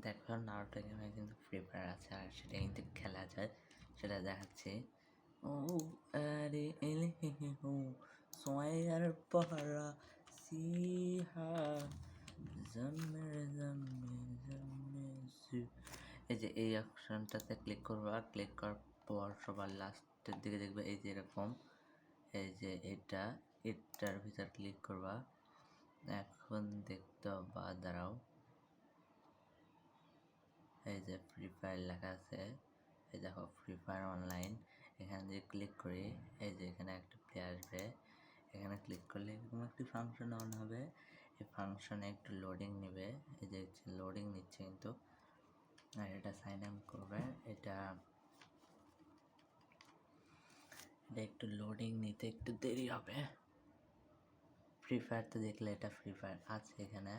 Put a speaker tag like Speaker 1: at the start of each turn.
Speaker 1: দেখো, নারুটো গেমে কিন্তু ফ্রি ফায়ার আছে আর সেটা কিন্তু খেলা যায়। সেটা দেখাচ্ছি। ও, আরে, এলে হে সোয়ার পাহারা, সিহা, জন্মে জন্মে সু। এই যে এই অপশনটাতে ক্লিক করবা ক্লিক করার পর সবার লাস্টের দিকে দেখবে এই যে এরকম। এই যে এটা, এটার ভিতর ক্লিক করবা। এখন দেখতে বা দাঁড়াও। এই যে ফ্রি ফায়ার লেখা আছে, এই দেখো ফ্রি ফায়ার অনলাইন এখানে যদি ক্লিক করি, এই যে এখানে একটা প্লে আসবে, এখানে ক্লিক করলে এরকম একটি ফাংশন অন হবে, এই ফাংশনে একটু লোডিং নেবে, এই যে লোডিং নিচ্ছে কিন্তু, আর এটা সাইন আপ করবে, এটা এটা একটু লোডিং নিতে একটু দেরি হবে। ফ্রি ফায়ার তো দেখলে এটা ফ্রি ফায়ার আছে এখানে।